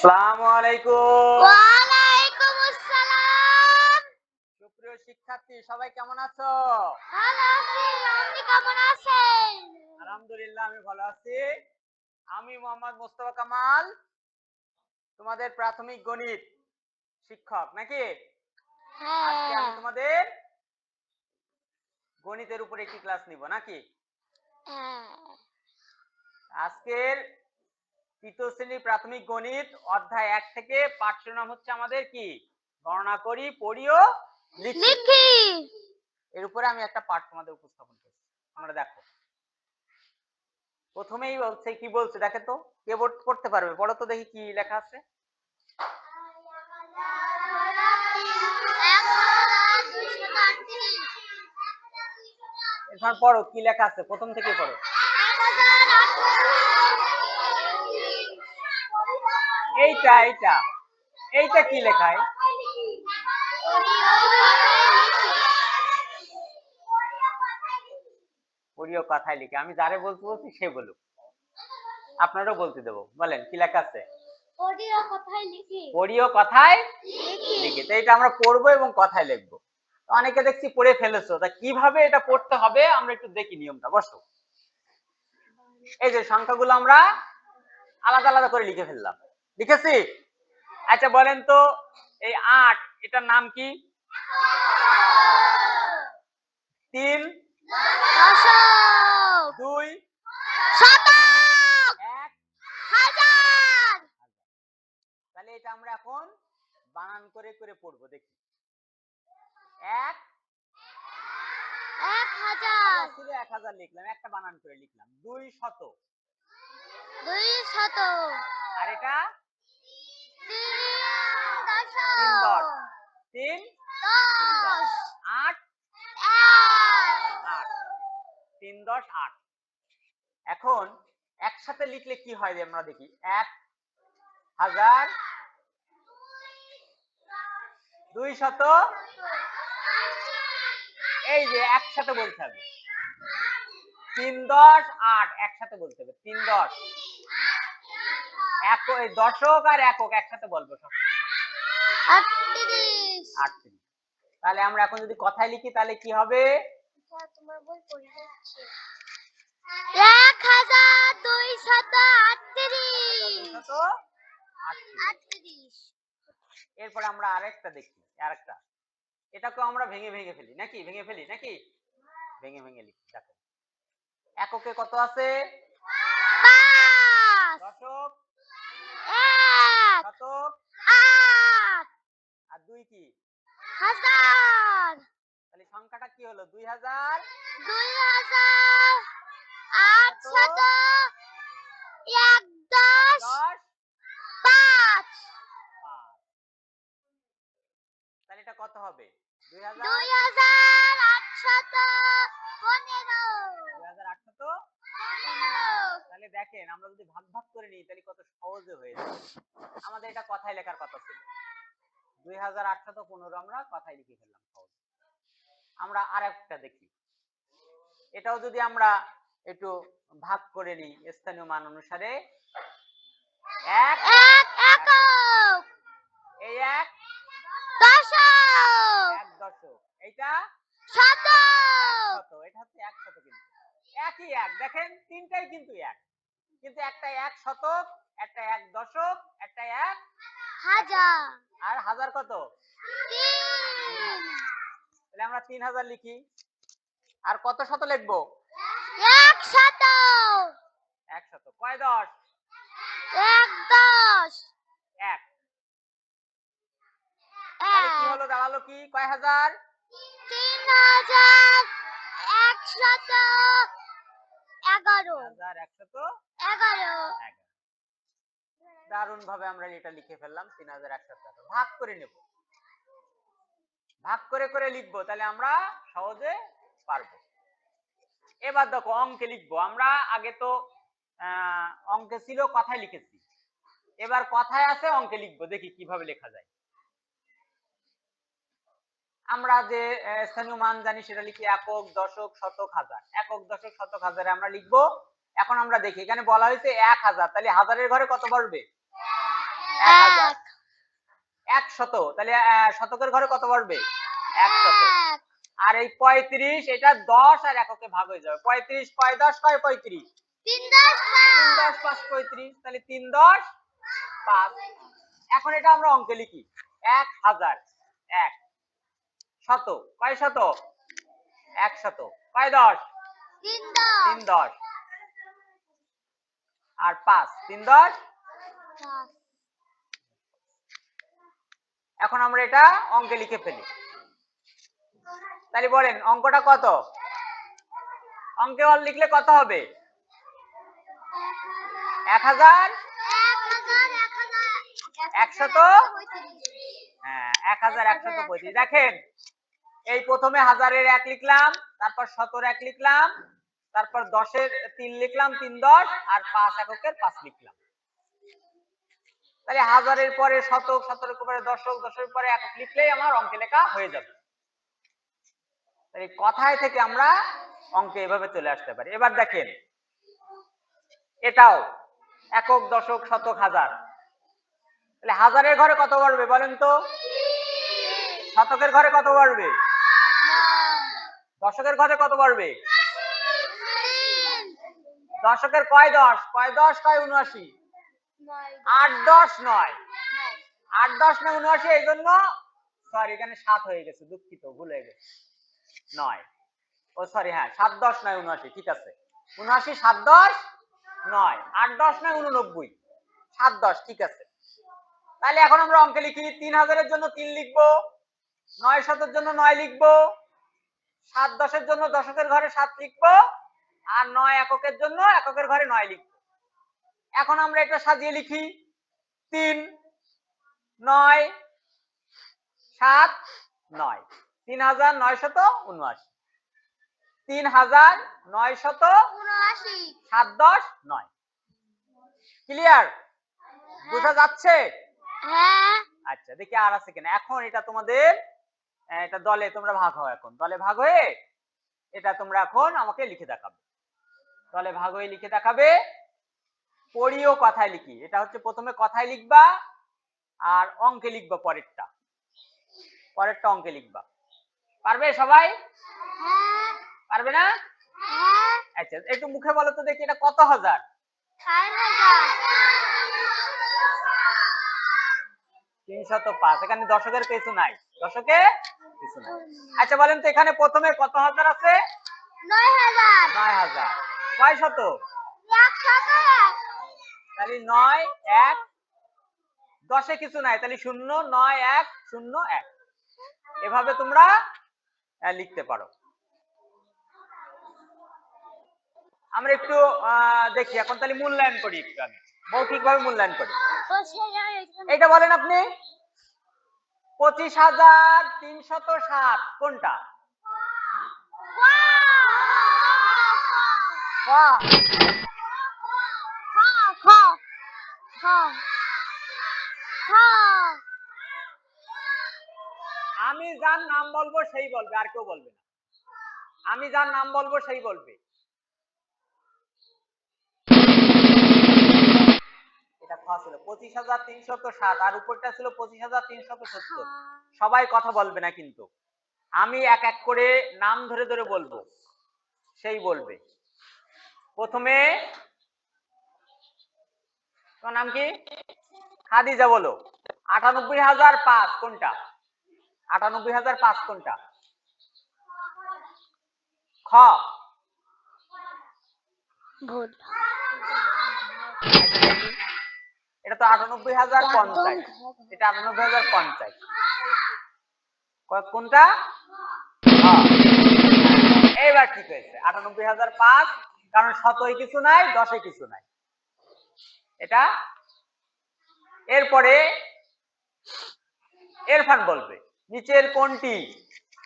আসসালামু আলাইকুম। ওয়ালাইকুম আসসালাম। সুপ্রিয় শিক্ষার্থী সবাই কেমন আছো? ভালো আছি আপনি কেমন আছেন? আলহামদুলিল্লাহ আমি ভালো আছি। আমি মোহাম্মদ মোস্তফা কামাল তোমাদের প্রাথমিক গণিত শিক্ষক নাকি? আজকে আমি হ্যাঁ তোমাদের গণিতের উপরে একটি ক্লাস নিব নাকি? হ্যাঁ। আজকের তৃতীয় শ্রেণির প্রাথমিক গণিত অধ্যায় এক থেকে পাঠ নাম হচ্ছে আমাদের কি? গণনা করি পড়িও লিখি। এর উপরে আমি একটা পাঠ তোমাদের উপস্থাপন করছি। আমরা দেখো। প্রথমেই বলছে কি বলছে? দেখে তো কে বোর্ড পড়তে পারবে? পড়ো তো দেখি কি লেখা আছে। এখানে পড়ো কি লেখা আছে? প্রথম থেকে পড়ো। এইটা এইটা। এইটা কি লেখায়? পড়িও কথায় লিখে। আমি যারে বলতে বলছি সে বলুক। আপনারও বলতে দেবো। বলেন কি লেখা আছে? পড়িও কথায় লিখি। লিখি। তো এটা আমরা পড়ব এবং কথায় লিখব। অনেকে দেখছি পড়ে ফেলেছো। তা কীভাবে এটা পড়তে হবে? আমরা একটু দেখি নিয়মটা। বসো। এই যে সংখ্যাগুলো আমরা আলাদা আলাদা করে লিখে ফেললাম। লিখেছি? আচ্ছা বলেন তো এই আট এটার নাম কি? তিন দুই তাহলে এটা আমরা এখন বানান করে করে পড়ব দেখি। এক। এক হাজার। ছিল এক হাজার লিখলাম একটা বানান করে লিখলাম। দুই শত দুই শত আর এটা তিন তিন দশ। তিন আট আট। তিন দশ, আট। এখন একসাথে লিখলে কি হয় আমরা দেখি। এক হাজার দুই শত এই যে একসাথে বলতে হবে। তিন দশ, আট, একসাথে বলতে হবে। তিন দশ। এক দশক আর একক একসাথে বলব সব তাহলে আমরা এখন যদি কথায় লিখি তাহলে কি হবে? তোমার বই পড়ে যাচ্ছে। আটত্রিশ। এরপরে আমরা আরেকটা দেখি আরেকটা। এটাকেও আমরা ভেঙে ভেঙে ফেলি নাকি? ভেঙে ফেলি নাকি? ভেঙে ভেঙে লিখি দেখো। এককে কত আছে? দশক। শতক। দুই কি? হাজার। তাহলে সংখ্যাটা কি হলো? দুই হাজার? দুই হাজার আটশত এক দশ পাঁচ। তাহলে এটা কত হবে? দুই হাজার? আটশত পনেরো। দুই হাজার আটশত তাহলে দেখেন আমরা যদি ভাগ ভাগ করে নিই তাহলে কত সহজে হয়ে যাবে আমাদের এটা কথায় লেখার কথা ছিল। দুই হাজার আটশত পনেরো আমরা কথায় লিখে ফেললাম সহজ। আমরা আর একটা দেখি। এটাও যদি আমরা একটু ভাগ করে নিই স্থানীয় মান অনুসারে এক এক একক! এই এক দশক! এক দশক। এইটা শতক! শত এটা হচ্ছে এক শত কিন্তু। একই এক দেখেন তিনটাই কিন্তু এক। কিন্তু একটা এক শতক একটা এক দশক একটা এক হাজার। আর হাজার কত? তাহলে আমরা তিন হাজার লিখি। আর কত শত লিখব? এক শত। এক শত। কয় দশ? এক দশ। এক। কি হলো? দাঁড়াল কি? কয় হাজার? তিন হাজার একশত এগারো। হাজার একশত এগারো। এগারো দারুণ ভাবে আমরা এটা লিখে ফেললাম তিন হাজার একশত টাকা ভাগ করে নেব। ভাগ করে করে লিখব, তাহলে আমরা সহজে পারব। এবার দেখো, অঙ্কে লিখব। আমরা আগে তো অঙ্কে ছিল, কথায় লিখেছি। এবার কথায় আছে, অঙ্কে লিখব। দেখি কীভাবে লেখা যায়। আমরা যে স্থানীয় মান জানি, সেটা লিখি একক, দশক, শতক, হাজার। একক, দশক, শতক, হাজারে আমরা লিখব। এখন আমরা দেখি, এখানে বলা হয়েছে এক হাজার। তাহলে হাজারের ঘরে কত বসবে? এক শত। তাহলে শতকের ঘরে কত বাড়বে? এক শত। আর এই পঁয়ত্রিশ এটা দশ আর এককে ভাগ হয়ে যাবে। পঁয়ত্রিশ কয় দশ কয় পঁয়ত্রিশ? তিন দশ পাঁচ। পঁয়ত্রিশ তাহলে তিন দশ পাঁচ। এখন এটা আমরা অঙ্কে লিখি। এক হাজার। এক। শত। কয় শত? এক শত। কয় দশ। তিন দশ। আর পাঁচ। তিন দশ? এখন আমরা এটা অঙ্কে লিখে ফেলি। তাহলে বলেন, অঙ্কটা কত? অঙ্কে অল লিখলে কত হবে? এক হাজার? এক হাজার এক হাজার একশত? হ্যাঁ এক হাজার একশত পঁয়ত্রিশ। দেখেন, এই প্রথমে হাজারের এক লিখলাম, তারপর শতর এক লিখলাম, তারপর দশের তিন লিখলাম, তিন দশ, আর পাঁচ এককের পাঁচ লিখলাম। তাহলে হাজারের পরে শতক শতকের পরে দশক দশের পরে একক লিখলেই আমার অঙ্কে লেখা হয়ে যাবে। তাই কথায় থেকে আমরা অঙ্কে এভাবে চলে আসতে পারি। এবার দেখেন, এটাও একক, দশক, শতক, হাজার। তাহলে হাজারের ঘরে কত বাড়বে বলেন তো? শতকের ঘরে কত বাড়বে? দশকের ঘরে কত বাড়বে? দশকের কয় দশ? কয় দশ, কয় উনআশি? আট দশ নয়। আট দশ নয় উনআশি এই জন্য সরি এখানে সাত হয়ে গেছে দুঃখিত ভুল হয়ে গেছে। নয়। ও সরি হ্যাঁ সাত দশ নয় উনআশি ঠিক আছে। উনআশি সাত দশ নয়। আট দশ নয় উননব্বই। সাত দশ ঠিক আছে। তাহলে এখন আমরা অঙ্কে লিখি তিন হাজারের জন্য তিন লিখব নয় শতের জন্য নয় লিখব সাত দশের জন্য দশকের ঘরে সাত লিখব আর নয় এককের জন্য এককের ঘরে নয় লিখব। এখন আমরা এটা সাজিয়ে লিখি। তিন নয় সাত নয়। তিন হাজার নয় শত উনআশি। তিন হাজার নয় শত উনআশি। সাত দশ নয়। ক্লিয়ার বোঝা যাচ্ছে? হ্যাঁ। আচ্ছা দেখি আর আছে কিনা। এখন এটা তোমাদের এটা দলে তোমরা ভাগ হও এখন। দলে ভাগ হয়ে এটা তোমরা এখন আমাকে লিখে দেখাবে। দলে ভাগ হয়ে লিখে দেখাবে। পড়িও কথায় লিখি। এটা হচ্ছে প্রথমে কথায় লিখবা আর অঙ্কে লিখবা পরেরটা। পরেরটা অঙ্কে লিখবা। পারবে সবাই? পারবে না? আচ্ছা একটু মুখে বলো তো দেখি এটা কত হাজার? তিনশত পাঁচ। এখানে দশকের কিছু নাই। দশকে কিছু নাই। আচ্ছা বলেন তো এখানে প্রথমে কত হাজার আছে? নয় হাজার। নয় হাজার। কয় শত এক। তাহলে নয় এক। দশে কিছু নাই তাহলে শূন্য নয় এক শূন্য এক। এভাবে তোমরা লিখতে পারো। আমরা একটু দেখি এখন তাহলে মূল্যায়ন করি একটু আমি মৌখিক ভাবে মূল্যায়ন করি। এইটা বলেন আপনি? পঁচিশ হাজার তিনশত সাত কোনটা? আমি যার নাম বলব সেই বলবে, আর কেউ বলবে না। আমি যার নাম বলব সেই বলবে। সবাই কথা বলবে না কিন্তু। আমি এক এক করে নাম ধরে ধরে বলব। সেই বলবে। প্রথমে তোমার নাম কি? খাদিজা বলো। আটানব্বই হাজার পাঁচ কোনটা? আটানব্বই হাজার পাঁচ কোনটা? খ। ভুল। এটা তো আটানব্বই হাজার পঞ্চাশ। এটা আটানব্বই হাজার পঞ্চাশ। কোনটা। এইবার ঠিক হয়েছে। আটানব্বই হাজার পাঁচ কারণ শতই কিছু নাই দশে কিছু নাই। এটা এরপরে এরফান বলবে নিচের কোনটি?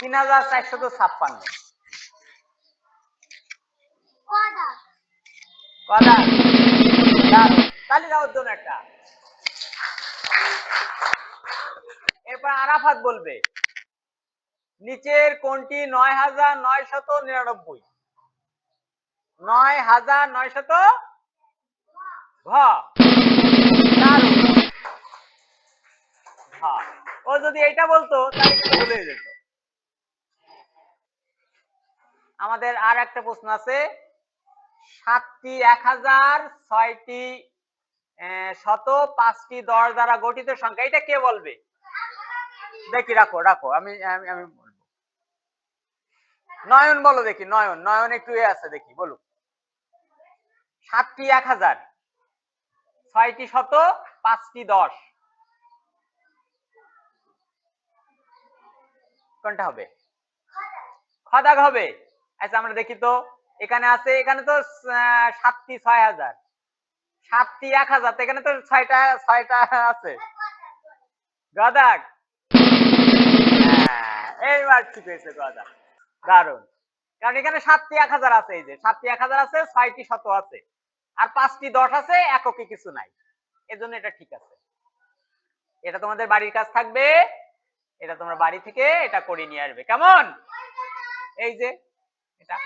তিন হাজার চারশত ছাপ্পান্ন। দাও একটা। এরপর আরাফাত বলবে নিচের কোনটি? নয় হাজার নয় শত নিরানব্বই। নয় হাজার নয় শত যদি এইটা বলতো, তাহলে আমাদের আর একটা প্রশ্ন আছে। সাতটি, এক হাজার, ছয়টি শত, পাঁচটি দশ দ্বারা গঠিত সংখ্যা। এটা কে বলবে? দেখি, রাখো রাখো। আমি আমি বলব। নয়ন বলো দেখি, নয়ন। নয়ন একটু এ আছে, দেখি বলো সাতটি, এক হাজার। ছয়টি শত পাঁচটি দশ। কোনটা হবে? খদাগ হবে। আচ্ছা আমরা দেখি তো এখানে আছে এখানে তো সাতটি ছয় হাজার। সাতটি এক হাজার এখানে তো ছয়টা ছয়টা আছে। গদাক। হ্যাঁ, এইবার ঠিক হয়েছে গদাক। দারুণ কারণ এখানে সাতটি এক হাজার আছে এই যে সাতটি এক হাজার আছে ছয়টি শত আছে। আর পাঁচটি দশ আছে, এককে কিছু নাই। এজন্য এটা ঠিক আছে। এটা তোমাদের বাড়ির কাজ থাকবে। এটা তোমরা বাড়ি থেকে এটা করে নিয়ে আসবে। কেমন? এই যে, এটা।